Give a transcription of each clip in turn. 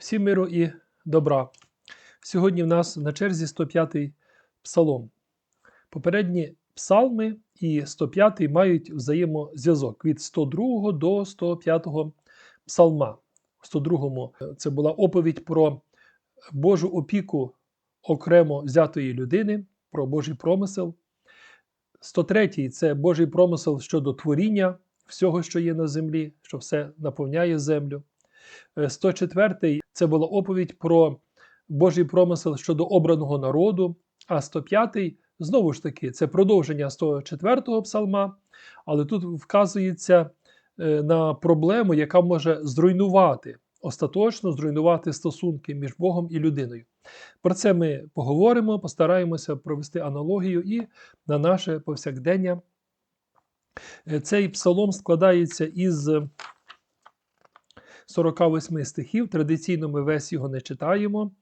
Всім миру і добра. Сьогодні в нас на черзі 105-й псалом. Попередні псалми і 105-й мають взаємозв'язок від 102 до 105 псалма. У 102-му це була оповідь про Божу опіку окремо взятої людини, про Божий промисел. 103-й це Божий промисел щодо творіння всього, що є на землі, що все наповняє землю. 104-й це була оповідь про Божий промисел щодо обраного народу, а 105-й знову ж таки це продовження 104-го псалма, але тут вказується е, на проблему, яка може зруйнувати, остаточно зруйнувати стосунки між Богом і людиною. Про це ми поговоримо, постараємося провести аналогію і на наше повсякдення. Е, Цей псалом складається із 48 стихів. Традиційно ми весь його не читаємо,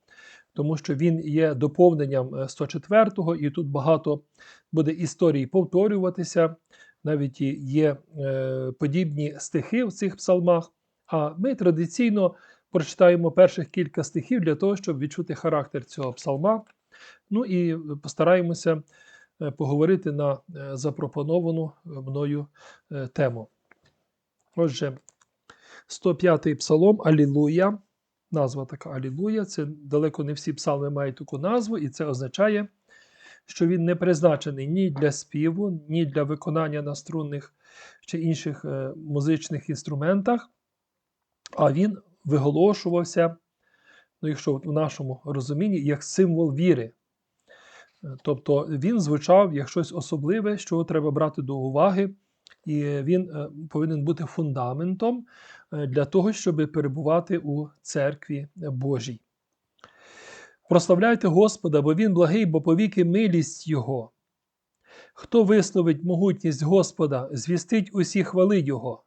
тому що він є доповненням 104-го, і тут багато буде історій повторюватися. Навіть є е, подібні стихи в цих псалмах. А ми традиційно прочитаємо перших кілька стихів для того, щоб відчути характер цього псалма. Ну і постараємося е, поговорити на е, запропоновану мною е, тему. Отже, 105-й псалом Алілуя. Назва така Алілуя. Це далеко не всі псалми мають таку назву, і це означає, що він не призначений ні для співу, ні для виконання на струнних чи інших е, музичних інструментах, а він виголошувався, ну, якщо в нашому розумінні, як символ віри. Тобто він звучав як щось особливе, що треба брати до уваги, і він е, повинен бути фундаментом е, для того, щоб перебувати у церкві Божій. Прославляйте Господа, бо Він благий, бо повіки милість Його. Хто висловить могутність Господа, звістить усі хвали Його.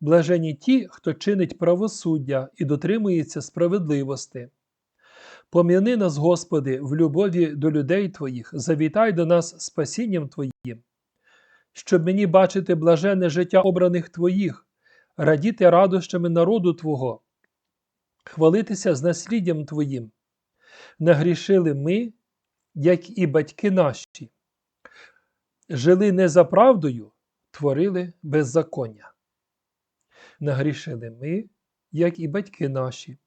Блажені ті, хто чинить правосуддя і дотримується справедливості. Пом'яни нас, Господи, в любові до людей Твоїх, завітай до нас спасінням Твоїм, щоб мені бачити блажене життя обраних Твоїх, радіти радощами народу Твого, хвалитися з насліддям Твоїм. Нагрішили ми, як і батьки наші, жили не за правдою, творили беззаконня. Нагрішили ми, як і батьки наші,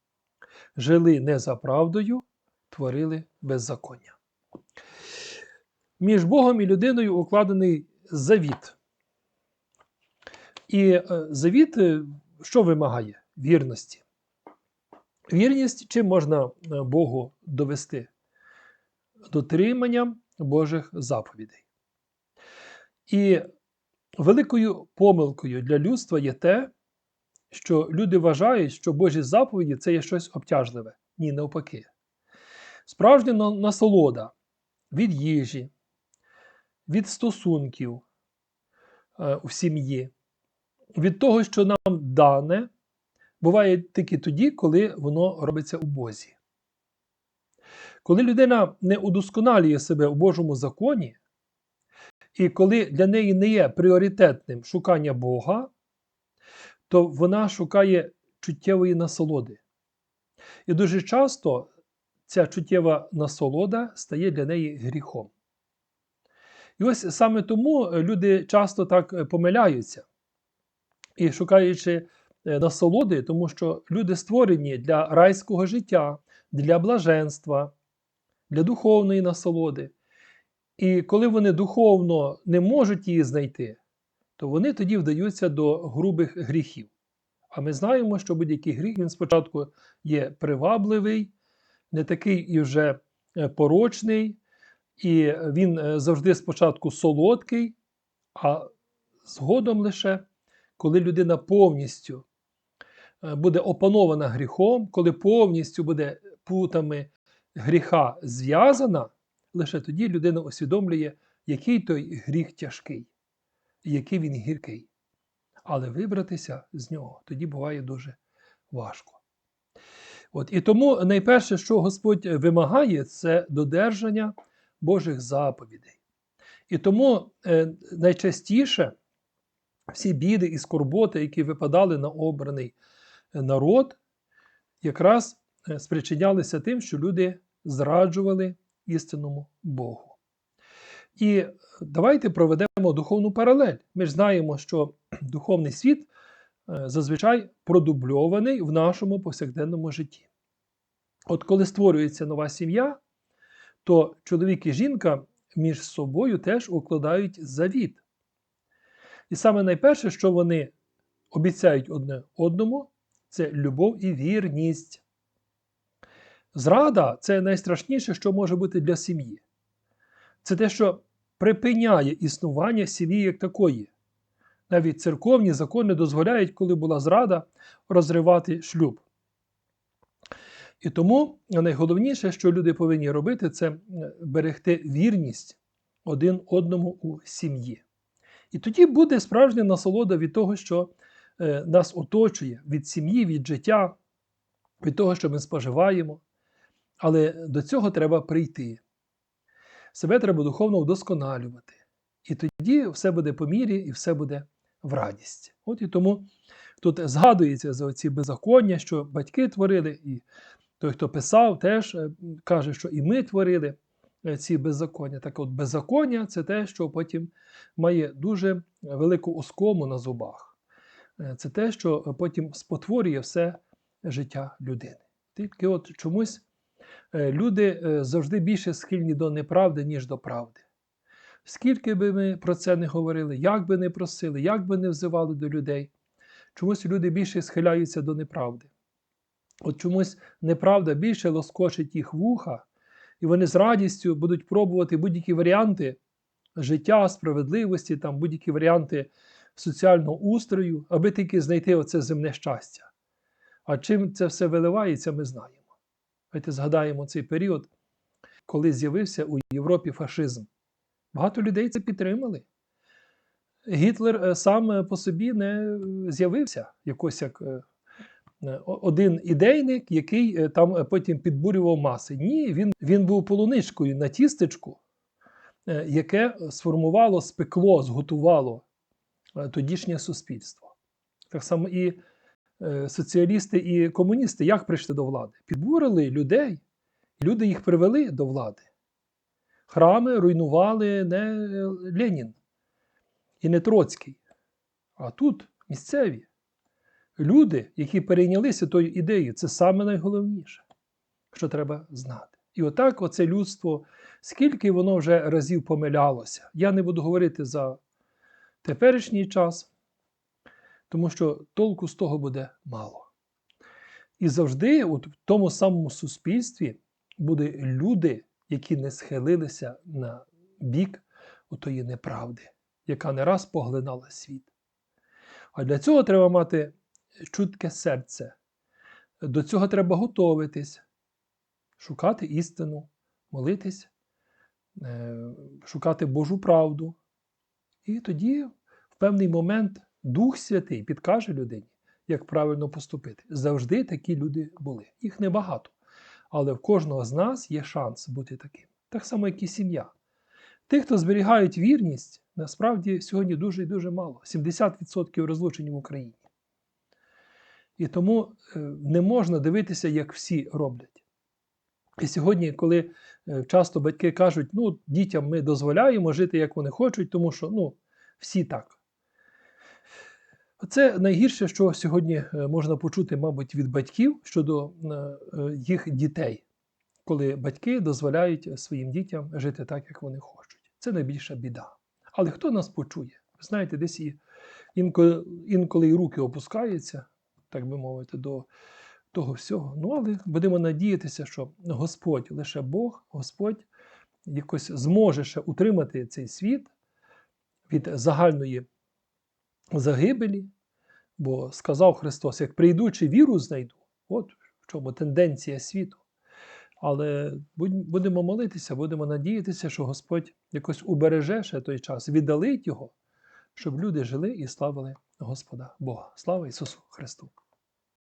жили не за правдою, творили беззаконня. Між Богом і людиною укладений завіт. І е, завіт е, що вимагає? Вірності. Вірність чим можна е, Богу довести? Дотриманням Божих заповідей. І великою помилкою для людства є те, що люди вважають, що Божі заповіді це є щось обтяжливе. Ні, навпаки. Справжня насолода від їжі, від стосунків е, у сім'ї, від того, що нам дане, буває тільки тоді, коли воно робиться у Бозі. Коли людина не удосконалює себе у Божому законі, і коли для неї не є пріоритетним шукання Бога, то вона шукає чуттєвої насолоди. І дуже часто ця чуттєва насолода стає для неї гріхом. І ось саме тому люди часто так помиляються і шукаючи насолоди, тому що люди створені для райського життя, для блаженства, для духовної насолоди. І коли вони духовно не можуть її знайти, то вони тоді вдаються до грубих гріхів. А ми знаємо, що будь-який гріх він спочатку є привабливий, не такий і вже порочний, і він завжди спочатку солодкий, а згодом лише, коли людина повністю буде опанована гріхом, коли повністю буде путами гріха зв'язана, лише тоді людина усвідомлює, який той гріх тяжкий, який він гіркий. Але вибратися з нього тоді буває дуже важко. От, І тому найперше, що Господь вимагає, це додержання Божих заповідей. І тому е, найчастіше всі біди і скорботи, які випадали на обраний народ, якраз е, спричинялися тим, що люди зраджували істинному Богу. І давайте проведемо духовну паралель. Ми ж знаємо, що духовний світ е, зазвичай продубльований в нашому повсякденному житті. От коли створюється нова сім'я, то чоловік і жінка між собою теж укладають завіт. І саме найперше, що вони обіцяють одне одному, це любов і вірність. Зрада це найстрашніше, що може бути для сім'ї. Це те, що припиняє існування сім'ї як такої. Навіть церковні закони дозволяють, коли була зрада, розривати шлюб. І тому найголовніше, що люди повинні робити, це берегти вірність один одному у сім'ї. І тоді буде справжня насолода від того, що е, нас оточує, від сім'ї, від життя, від того, що ми споживаємо. Але до цього треба прийти. Себе треба духовно вдосконалювати. І тоді все буде по мірі і все буде в радість. От і тому тут згадується за ці беззаконня, що батьки творили, і той, хто писав, теж е, каже, що і ми творили е, ці беззаконня. Так от беззаконня це те, що потім має дуже велику оскому на зубах. Е, Це те, що потім спотворює все життя людини. Тільки от чомусь люди завжди більше схильні до неправди, ніж до правди. Скільки би ми про це не говорили, як би не просили, як би не взивали до людей, чомусь люди більше схиляються до неправди. От чомусь неправда більше лоскочить їх вуха, і вони з радістю будуть пробувати будь-які варіанти життя, справедливості, там будь-які варіанти соціального устрою, аби тільки знайти оце земне щастя. А чим це все виливається, ми знаємо. Давайте згадаємо цей період, коли з'явився у Європі фашизм. Багато людей це підтримали. Гітлер е, сам е, по собі не з'явився якось як е, е, один ідейник, який е, там е, потім підбурював маси. Ні, він, він був полуничкою на тістечку, е, яке сформувало, спекло, зготувало е, тодішнє суспільство. Так само і е, соціалісти і комуністи як прийшли до влади? Підбурили людей, люди їх привели до влади. Храми руйнували не Ленін і не Троцький, а тут місцеві люди, які перейнялися тою ідеєю, це саме найголовніше, що треба знати. І отак, оце людство, скільки воно вже разів помилялося. Я не буду говорити за теперішній час, тому що толку з того буде мало. І завжди, от в тому самому суспільстві, буде люди, які не схилилися на бік отої неправди, яка не раз поглинала світ. А для цього треба мати чутке серце. До цього треба готовитись, шукати істину, молитись, е, шукати Божу правду. І тоді, в певний момент, Дух Святий підкаже людині, як правильно поступити. Завжди такі люди були. Їх небагато. Але в кожного з нас є шанс бути таким. Так само, як і сім'я. Тих, хто зберігають вірність, насправді сьогодні дуже і дуже мало. 70% розлучені в Україні. І тому е, не можна дивитися, як всі роблять. І сьогодні, коли е, часто батьки кажуть, ну, дітям ми дозволяємо жити, як вони хочуть, тому що ну, всі так. Це найгірше, що сьогодні е, можна почути, мабуть, від батьків щодо їх дітей, коли батьки дозволяють своїм дітям жити так, як вони хочуть. Це найбільша біда. Але хто нас почує? Ви знаєте, десь і інколи, інколи і руки опускаються, так би мовити, до того всього. Ну, але будемо надіятися, що Господь, лише Бог, Господь якось зможе ще утримати цей світ від загальної загибелі, бо сказав Христос: як прийдучи віру знайду, от в чому тенденція світу. Але будемо молитися, будемо надіятися, що Господь якось убереже ще той час, віддалить його, щоб люди жили і славили Господа Бога. Слава Ісусу Христу!